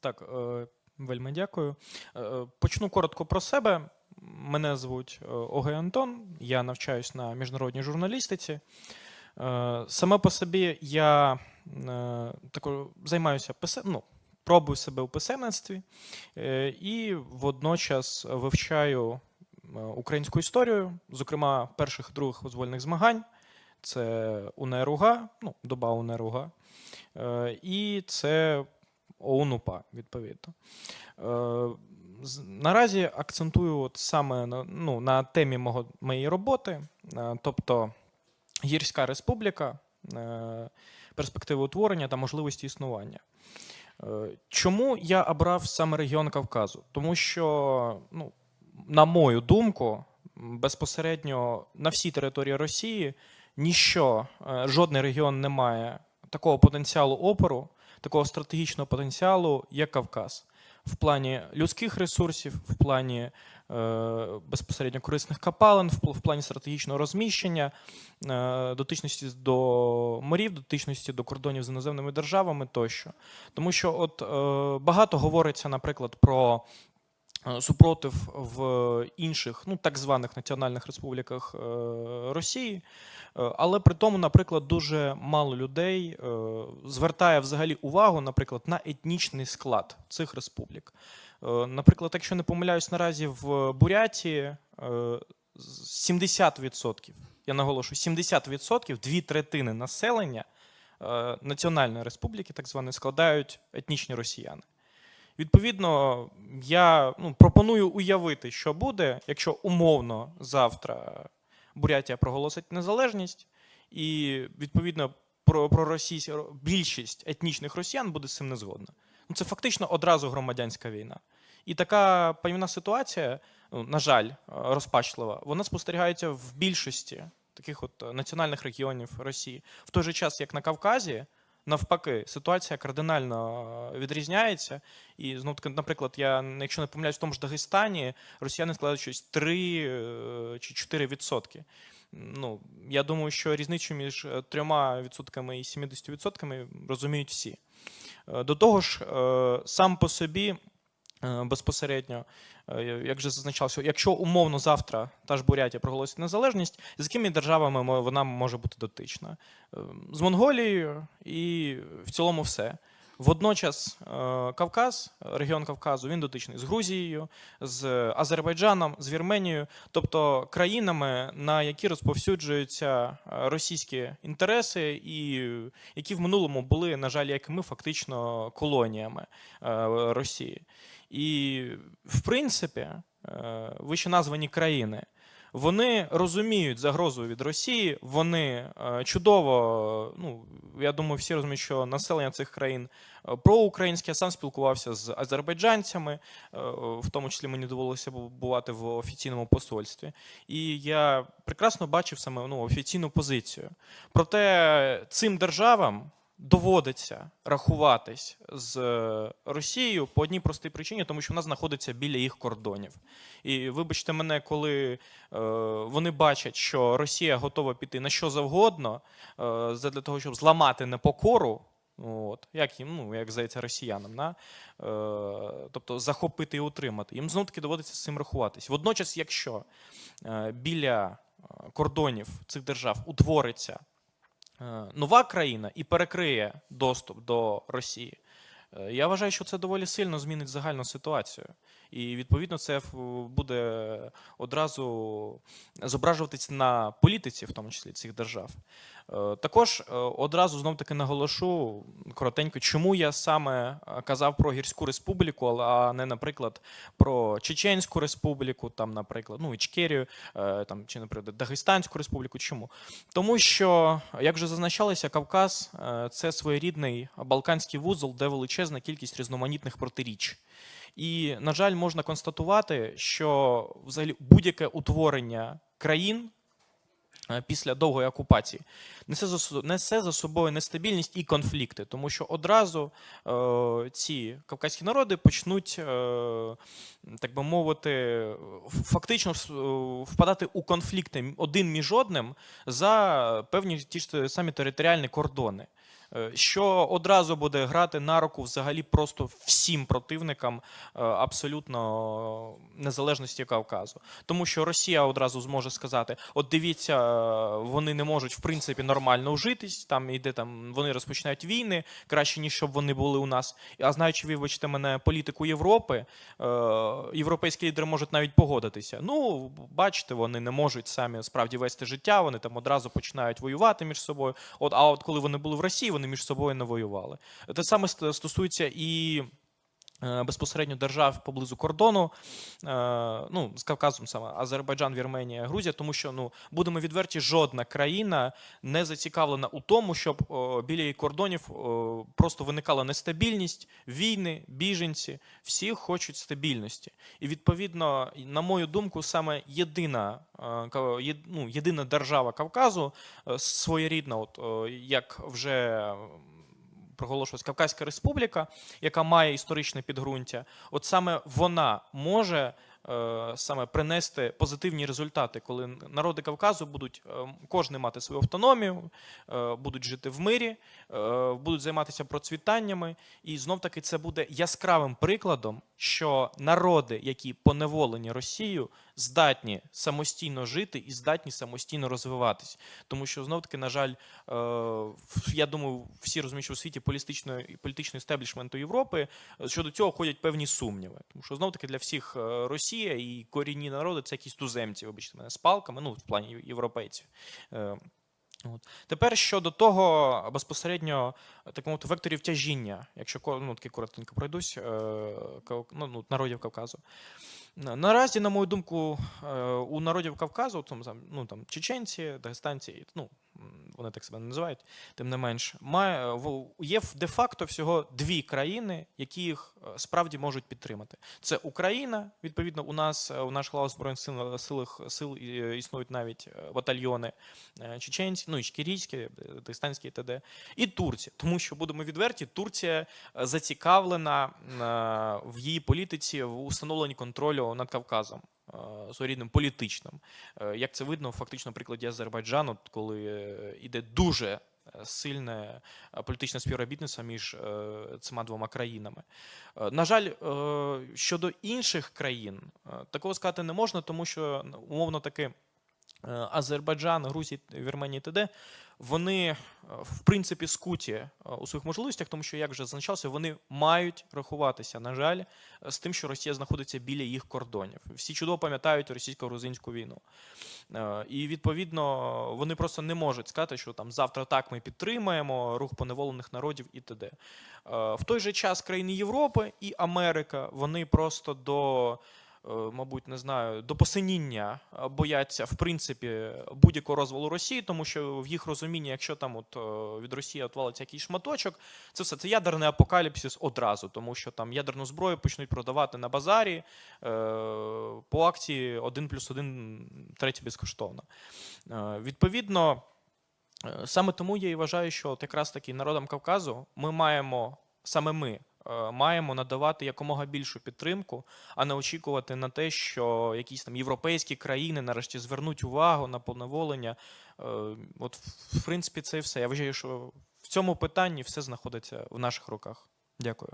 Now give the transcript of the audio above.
Так, е, вельми дякую. Е, Почну коротко про себе. Мене звуть е, Огей Антон, я навчаюсь на міжнародній журналістиці. Е, Саме по собі я е, тако займаюся писе... ну, пробую себе у писемництві е, і водночас вивчаю е, українську історію, зокрема перших і других визвольних змагань. Це УНРУГА, ну, доба УНРУГА. Е, І це ОУН-УПА, відповідно. Е, Наразі акцентую от саме на, ну, на темі мого, моєї роботи, е, тобто Гірська республіка, е, перспективи утворення та можливості існування. Чому я обрав саме регіон Кавказу? Тому що, ну, на мою думку, безпосередньо на всій території Росії ніщо, жодний регіон не має такого потенціалу опору, такого стратегічного потенціалу, як Кавказ. В плані людських ресурсів, в плані е, безпосередньо корисних капалин, в, в плані стратегічного розміщення, е, дотичності до морів, дотичності до кордонів з іноземними державами тощо. Тому що от е, багато говориться, наприклад, про супротив в інших, ну так званих національних республіках е, Росії. Е, Але при тому, наприклад, дуже мало людей е, звертає взагалі увагу, наприклад, на етнічний склад цих республік. Е, Наприклад, якщо не помиляюсь, наразі в Бурятії е, з- 70%, я наголошую, 70%, дві третини населення е, Національної республіки, так званої, складають етнічні росіяни. Відповідно, я ну, пропоную уявити, що буде, якщо умовно завтра Бурятія проголосить незалежність, і відповідно про, про російсь... більшість етнічних росіян буде з цим не згодна. Ну, це фактично одразу громадянська війна. І така певна ситуація, ну, на жаль, розпачлива, вона спостерігається в більшості таких от національних регіонів Росії. В той же час, як на Кавказі, навпаки, ситуація кардинально е, відрізняється. І знов таки, наприклад, я, якщо не помиляюсь, в тому ж Дагестані росіяни складають щось 3 е, чи 4 відсотки. Ну, я думаю, що різницю між е, трьома відсотками і 70 відсотками розуміють всі. Е, До того ж, е, сам по собі е, безпосередньо, е, як вже зазначалося, якщо умовно завтра та ж Бурятія проголосить незалежність, з якими державами вона може бути дотична? Е, З Монголією і в цілому все. Водночас е, Кавказ, регіон Кавказу, він дотичний з Грузією, з Азербайджаном, з Вірменією, тобто країнами, на які розповсюджуються е, російські інтереси, і які в минулому були, на жаль, як ми, фактично колоніями е, Росії. І, в принципі, вище названі країни. Вони розуміють загрозу від Росії. Вони е, чудово, ну я думаю, всі розуміють, що населення цих країн е, проукраїнське. Я сам спілкувався з азербайджанцями, е, в тому числі мені довелося бувати в офіційному посольстві. І я прекрасно бачив саме ну, офіційну позицію. Проте цим державам доводиться рахуватись з е, Росією по одній простій причині, тому що вона знаходиться біля їх кордонів. І вибачте мене, коли е, вони бачать, що Росія готова піти на що завгодно е, для того, щоб зламати непокору. От, як їм, ну, як здається, росіянам, на, е, тобто захопити і утримати. Їм знов таки доводиться з цим рахуватись. Водночас, якщо е, біля кордонів цих держав утвориться нова країна і перекриє доступ до Росії, е, я вважаю, що це доволі сильно змінить загальну ситуацію. І відповідно це буде одразу зображуватись на політиці, в тому числі цих держав. Е, Також е, одразу знов таки наголошу коротенько, чому я саме е, казав про гірську республіку, а не, наприклад, про Чеченську республіку, там, наприклад, ну Ічкерію, там чи, наприклад, Дагестанську республіку. Чому? Тому що, як вже зазначалося, Кавказ це своєрідний балканський вузол, де величезна кількість різноманітних протиріч. І, на жаль, можна констатувати, що взагалі будь-яке утворення країн після довгої окупації несе за, несе за собою нестабільність і конфлікти, тому що одразу е, ці кавказькі народи почнуть, е, так би мовити, фактично е, впадати у конфлікти один між одним за певні ті ж самі територіальні кордони. Е, що одразу буде грати на руку взагалі просто всім противникам е, абсолютно незалежності Кавказу. Тому що Росія одразу зможе сказати: от дивіться, е, вони не можуть в принципі нормально ужитись, там іде там, вони розпочинають війни, краще ніж щоб вони були у нас. А знаючи, вибачте мене, політику Європи, європейські лідери можуть навіть погодитися. Ну, бачите, вони не можуть самі справді вести життя, вони там одразу починають воювати між собою. От, а от коли вони були в Росії, вони між собою не воювали. Те саме ст- стосується і. Е, Безпосередньо держав поблизу кордону, е, ну з Кавказом саме Азербайджан, Вірменія, Грузія, тому що ну будемо відверті, жодна країна не зацікавлена у тому, щоб біля її кордонів просто виникала нестабільність, війни, біженці. Всі хочуть стабільності. І відповідно, на мою думку, саме єдина, е, ну, єдина держава Кавказу своєрідна, от як вже проголошувалась Кавказька Республіка, яка має історичне підґрунтя, от саме вона може саме принести позитивні результати, коли народи Кавказу будуть е, кожен мати свою автономію, е, будуть жити в мирі, е, будуть займатися процвітаннями, і знов таки це буде яскравим прикладом, що народи, які поневолені Росією, здатні самостійно жити і здатні самостійно розвиватись. Тому що знов таки, на жаль, е, я думаю, всі розуміють, що у світі політичного політичного істеблішменту Європи е, щодо цього ходять певні сумніви. Тому що знов таки для всіх е, Росія і корінні народи це якісь туземці, вибачте мене, з палками, ну в плані європейців. Е, От. Тепер щодо того безпосередньо так мовити, векторів тяжіння, якщо ну, таки коротенько пройдусь, е, ну, ну, народів Кавказу. Наразі, на мою думку, е, у народів Кавказу, там, ну, там, чеченці, дагестанці, ну, вони так себе не називають, тим не менш, має, в- є де-факто всього дві країни, які їх е, справді можуть підтримати. Це Україна, відповідно, у нас е, у наших лав збройних сил, силах сил е, існують навіть е, батальйони е, чеченці, ну і шкірійські, е, дагестанські т.д. І Турція, тому що будемо відверті, Турція е, зацікавлена е, в її політиці в установленні контролю над Кавказом. Е, Своєрідним політичним, Е, як це видно фактично в прикладі Азербайджану, коли йде дуже е, сильне е, політичне співробітництво між цими двома країнами. На жаль, щодо інших країн такого сказати не можна, тому що умовно таки. Е, Азербайджан, Грузія, Вірменія і т.д. вони е, в принципі скуті е, у своїх можливостях, тому що, як вже зазначалося, вони мають рахуватися, на жаль, з тим, що Росія знаходиться біля їх кордонів. Всі чудово пам'ятають російсько-грузинську війну. І відповідно вони просто не можуть сказати, що там завтра так ми підтримаємо рух поневолених народів і т.д. В той же час країни Європи і Америка вони просто до. Е, Мабуть, не знаю, до посиніння бояться в принципі будь-якого розвалу Росії, тому що в їх розумінні, якщо там от е, від Росії отвалиться якийсь шматочок, це все це ядерний апокаліпсис одразу, тому що там ядерну зброю почнуть продавати на базарі е, по акції 1 плюс 1 третє безкоштовно. Відповідно, саме тому я і вважаю, що от якраз таки народам Кавказу ми маємо саме ми. Е, Маємо надавати якомога більшу підтримку, а не очікувати на те, що якісь там європейські країни нарешті звернуть увагу на поневолення. Е, От, в принципі, це і все. Я вважаю, що в цьому питанні все знаходиться в наших руках. Дякую.